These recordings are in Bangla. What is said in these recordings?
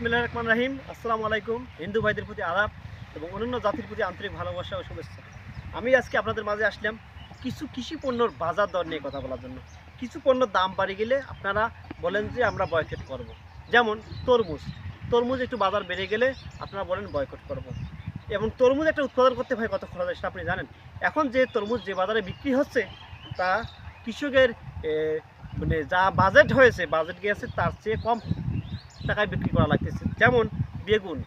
বিসমিল্লাহ রহমান রাহিম। আসসালামু আলাইকুম। হিন্দু ভাইদের প্রতি আদাব এবং অন্যান্য জাতির প্রতি আন্তরিক ভালোবাসা ও শুভেচ্ছা। আমি আজকে আপনাদের মাঝে আসলাম কিছু কৃষি পণ্যর বাজার দর নিয়ে কথা বলার জন্য। কিছু পণ্যর দাম বাড়ি গেলে আপনারা বলেন যে আমরা বয়কট করব। যেমন তরমুজ। তরমুজ একটু বাজার বেড়ে গেলে আপনারা বলেন বয়কট করব। এবং তরমুজ একটা উৎপাদন করতে ভাই কত খরচ সেটা আপনি জানেন? এখন যে তরমুজ যে বাজারে বিক্রি হচ্ছে, তা কৃষকের মানে যা বাজেট হয়েছে বাজেট গিয়েছে তার চেয়ে কম টাকায় বিক্রি করা লাগতেছে। যেমন বেগুন।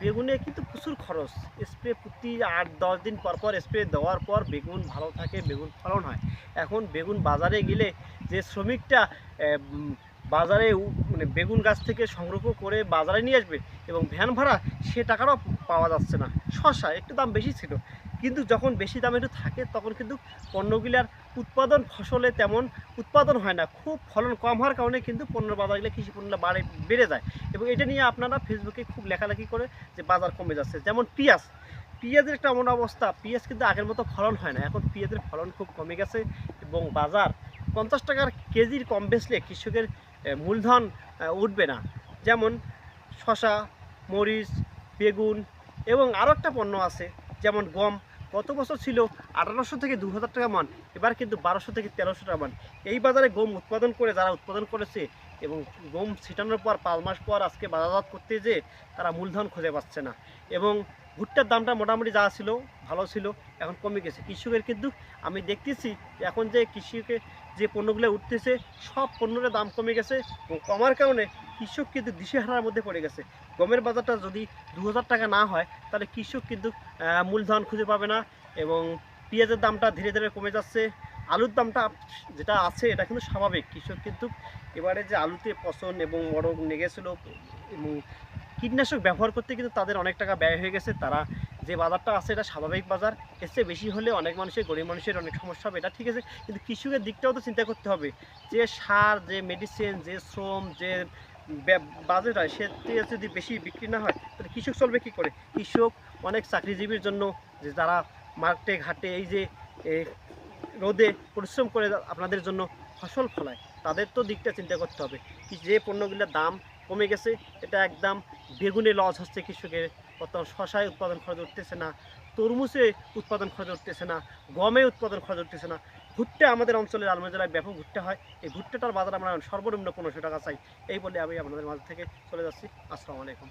বেগুনে কিন্তু প্রচুর খরচ। স্প্রে প্রতি আট, দশ দিন পর পর স্প্রে দেওয়ার পর বেগুন ভালো থাকে, বেগুন ফলন হয়। এখন বেগুন বাজারে গেলে যে শ্রমিকটা বাজারে মানে বেগুন গাছ থেকে সংগ্রহ করে বাজারে নিয়ে আসবে এবং ভ্যান ভাড়া, সে টাকাটাও পাওয়া যাচ্ছে না। শশা একটু দাম বেশি ছিল। কিন্তু যখন বেশি দাম একটু থাকে, তখন কিন্তু পণ্যগুলার উৎপাদন ফসলে তেমন উৎপাদন হয় না। খুব ফলন কম হওয়ার কারণে কিন্তু পণ্যের বাজারগুলো, কৃষি পণ্য বাড়ে, বেড়ে যায়। এবং এটা নিয়ে আপনারা ফেসবুকে খুব লেখালেখি করে যে বাজার কমে যাচ্ছে। যেমন পিঁয়াজ। পেঁয়াজের একটা এমন অবস্থা, পেঁয়াজ কিন্তু আগের মতো ফলন হয় না। এখন পেঁয়াজের ফলন খুব কমে গেছে এবং বাজার পঞ্চাশ টাকার কেজির কম বেচলে কৃষকের মূলধন উঠবে না। যেমন শশা মরিচ, বেগুন এবং আরও একটা পণ্য আছে, যেমন গম। গত বছর ছিল? আঠারোশো থেকে দু হাজার টাকা মান, এবার কিন্তু বারোশো থেকে তেরোশো টাকা মান। এই বাজারে গম উৎপাদন করে, যারা উৎপাদন করেছে এবং গম ছিটানোর পর পাঁচ মাস পর আজকে বাজারজাত করতে যে তারা মূলধন খুঁজে পাচ্ছে না। এবং ভুট্টার দামটা মোটামুটি যা ছিল, ভালো ছিল, এখন কমে গেছে। কৃষকের কিন্তু আমি দেখতেছি, এখন যে কৃষকের যে পণ্যগুলো উঠতেছে, সব পণ্যের দাম কমে গেছে এবং কমার কারণে কৃষক কিন্তু দিশেহারার মধ্যে পড়ে গেছে। গমের বাজারটা যদি দু হাজার টাকা না হয়, তাহলে কৃষক কিন্তু মূলধন খুঁজে পাবে না এবং পেঁয়াজের দামটা ধীরে ধীরে কমে যাচ্ছে। আলুর দামটা যেটা আছে, এটা কিন্তু স্বাভাবিক। কৃষক কিন্তু এবারে যে আলুতে পচন এবং মরক লেগেছিল এবং কীটনাশক ব্যবহার করতে কিন্তু তাদের অনেক টাকা ব্যয় হয়ে গেছে। তারা যে বাজারটা আছে, এটা স্বাভাবিক বাজার। এর বেশি হলে অনেক মানুষের, গরিব মানুষের অনেক সমস্যা হবে, এটা ঠিক আছে। কিন্তু কৃষকের দিকটাও তো চিন্তা করতে হবে। যে সার, যে মেডিসিন যে শ্রম, যে বাজেট হয় সে যদি বেশি বিক্রি না হয়, তাহলে কৃষক চলবে কী করে? কৃষক অনেক চাকরিজীবীর জন্য যে যারা মাঠে, ঘাটে এই যে রোদে পরিশ্রম করে আপনাদের জন্য ফসল ফলায়, তাদের তো দিকটা চিন্তা করতে হবে। যে পণ্যগুলোর দাম কমে গেছে, এটা একদম বেগুনে লস হচ্ছে কৃষকের। বর্তমান শশায় উৎপাদন খরচ উঠতেছে না, তরমুজে উৎপাদন খরচ উঠতেছে না, গমে উৎপাদন খরচ উঠতেছে না। ভুট্টা আমাদের অঞ্চলের আলমা জেলায় ব্যাপক ভুট্টা হয়, এই ভুট্টাটার বাজার আমরা সর্বনিম্ন পনেরোশো টাকা চাই। এই বলে আমি আপনাদের মাঝ থেকে চলে যাচ্ছি। আসসালামু আলাইকুম।